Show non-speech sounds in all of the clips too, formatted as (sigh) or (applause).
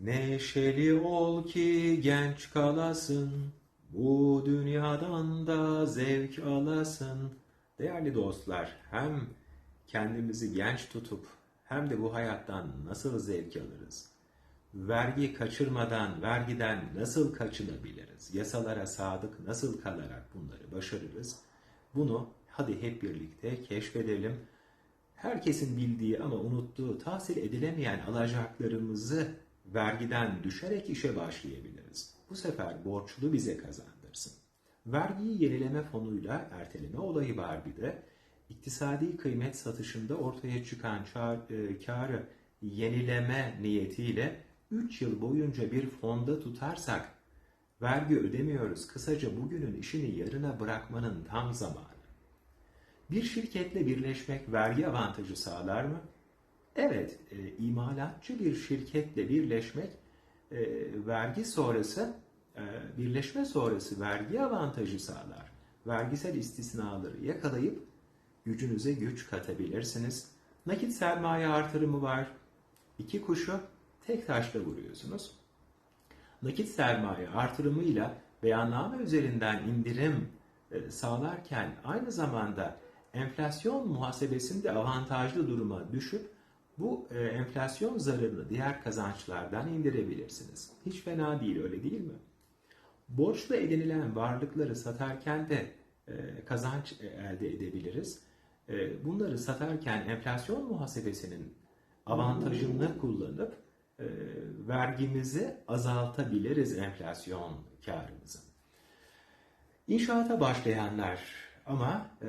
Neşeli ol ki genç kalasın, bu dünyadan da zevk alasın. Değerli dostlar, hem kendimizi genç tutup hem de bu hayattan nasıl zevk alırız? Vergi kaçırmadan vergiden nasıl kaçınabiliriz? Yasalara sadık nasıl kalarak bunları başarırız? Bunu hadi hep birlikte keşfedelim. Herkesin bildiği ama unuttuğu tahsil edilemeyen alacaklarımızı vergiden düşerek işe başlayabiliriz. Bu sefer borçlu bize kazandırsın. Vergiyi yenileme fonuyla erteleme olayı var bir de. İktisadi kıymet satışında ortaya çıkan çar- e, karı yenileme niyetiyle 3 yıl boyunca bir fonda tutarsak vergi ödemiyoruz. Kısaca bugünün işini yarına bırakmanın tam zamanı. Bir şirketle birleşmek vergi avantajı sağlar mı? Evet, e, imalatçı bir şirketle birleşmek e, vergi sonrası, e, birleşme sonrası vergi avantajı sağlar. Vergisel istisnaları yakalayıp gücünüze güç katabilirsiniz. Nakit sermaye artırımı var. İki kuşu tek taşla vuruyorsunuz. Nakit sermaye artırımıyla beyanname üzerinden indirim e, sağlarken aynı zamanda enflasyon muhasebesinde avantajlı duruma düşüp bu e, enflasyon zararını diğer kazançlardan indirebilirsiniz. Hiç fena değil öyle değil mi? Borçlu edinilen varlıkları satarken de e, kazanç e, elde edebiliriz. E, bunları satarken enflasyon muhasebesinin avantajını kullanıp e, vergimizi azaltabiliriz enflasyon karımızı. İnşaata başlayanlar ama e,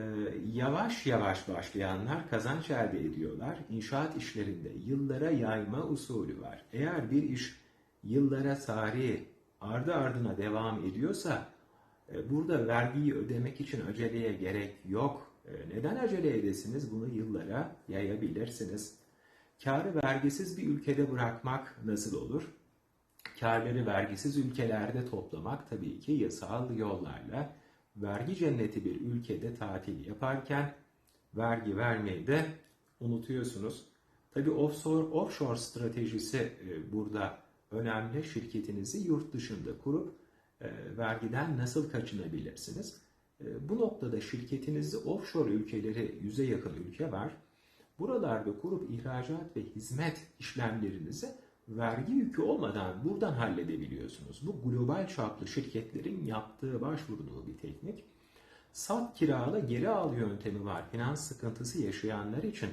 yavaş yavaş başlayanlar kazanç elde ediyorlar. İnşaat işlerinde yıllara yayma usulü var. Eğer bir iş yıllara sari ardı ardına devam ediyorsa e, burada vergiyi ödemek için aceleye gerek yok. E, neden acele edesiniz? Bunu yıllara yayabilirsiniz. Karı vergisiz bir ülkede bırakmak nasıl olur? Karları vergisiz ülkelerde toplamak tabii ki yasal yollarla vergi cenneti bir ülkede tatil yaparken vergi vermeyi de unutuyorsunuz. Tabii offshore, offshore stratejisi e, burada önemli. Şirketinizi yurt dışında kurup e, vergiden nasıl kaçınabilirsiniz? E, bu noktada şirketinizi offshore ülkeleri yüze yakın ülke var. Buralarda kurup ihracat ve hizmet işlemlerinizi vergi yükü olmadan buradan halledebiliyorsunuz. Bu global çaplı şirketlerin yaptığı, başvurduğu bir teknik. Sat kirala geri al yöntemi var. Finans sıkıntısı yaşayanlar için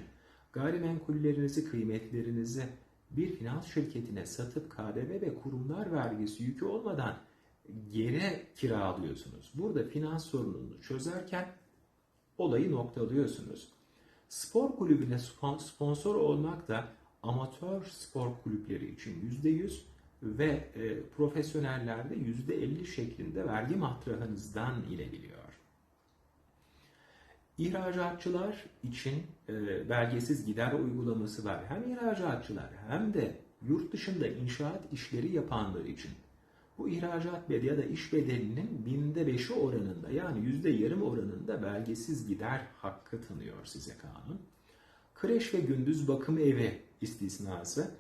gayrimenkullerinizi, kıymetlerinizi bir finans şirketine satıp KDV ve kurumlar vergisi yükü olmadan geri kiralıyorsunuz. Burada finans sorununu çözerken olayı noktalıyorsunuz. Spor kulübüne sponsor olmak da amatör spor kulüpleri için %100 ve e, profesyonellerde %50 şeklinde vergi matrahınızdan inebiliyor. İhracatçılar için e, belgesiz gider uygulaması var. Hem ihracatçılar hem de yurt dışında inşaat işleri yapanlar için bu ihracat bedeli ya da iş bedelinin binde beşi oranında yani yüzde yarım oranında belgesiz gider hakkı tanıyor size kanun. Kreş ve gündüz bakım evi istisnası.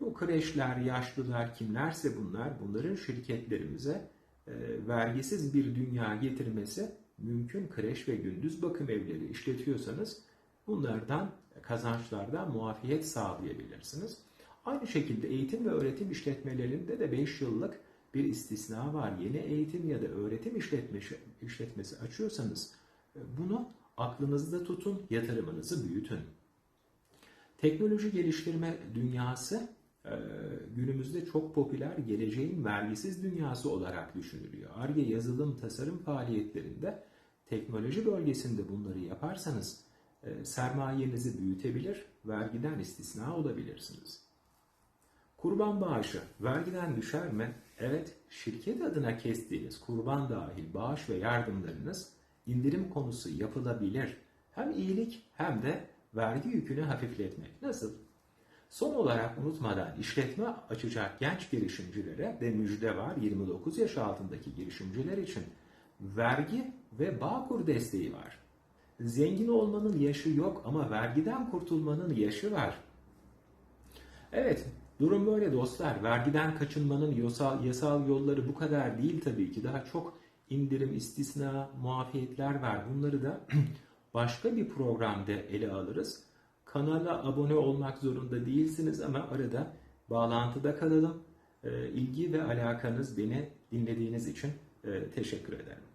Bu kreşler, yaşlılar kimlerse bunlar bunların şirketlerimize e, vergisiz bir dünya getirmesi mümkün kreş ve gündüz bakım evleri işletiyorsanız bunlardan kazançlardan muafiyet sağlayabilirsiniz. Aynı şekilde eğitim ve öğretim işletmelerinde de 5 yıllık bir istisna var. Yeni eğitim ya da öğretim işletmesi, işletmesi açıyorsanız e, bunu aklınızda tutun, yatırımınızı büyütün. Teknoloji geliştirme dünyası e, günümüzde çok popüler geleceğin vergisiz dünyası olarak düşünülüyor. ARGE yazılım tasarım faaliyetlerinde teknoloji bölgesinde bunları yaparsanız e, sermayenizi büyütebilir, vergiden istisna olabilirsiniz. Kurban bağışı vergiden düşer mi? Evet, şirket adına kestiğiniz kurban dahil bağış ve yardımlarınız indirim konusu yapılabilir. Hem iyilik hem de vergi yükünü hafifletmek. Nasıl? Son olarak unutmadan işletme açacak genç girişimcilere de müjde var. 29 yaş altındaki girişimciler için vergi ve bağkur desteği var. Zengin olmanın yaşı yok ama vergiden kurtulmanın yaşı var. Evet, Durum böyle dostlar. Vergiden kaçınmanın yasal, yasal yolları bu kadar değil tabii ki. Daha çok indirim, istisna, muafiyetler var. Bunları da (clears throat) başka bir programda ele alırız. Kanala abone olmak zorunda değilsiniz ama arada bağlantıda kalalım. Ee, ilgi ve alakanız beni dinlediğiniz için e, teşekkür ederim.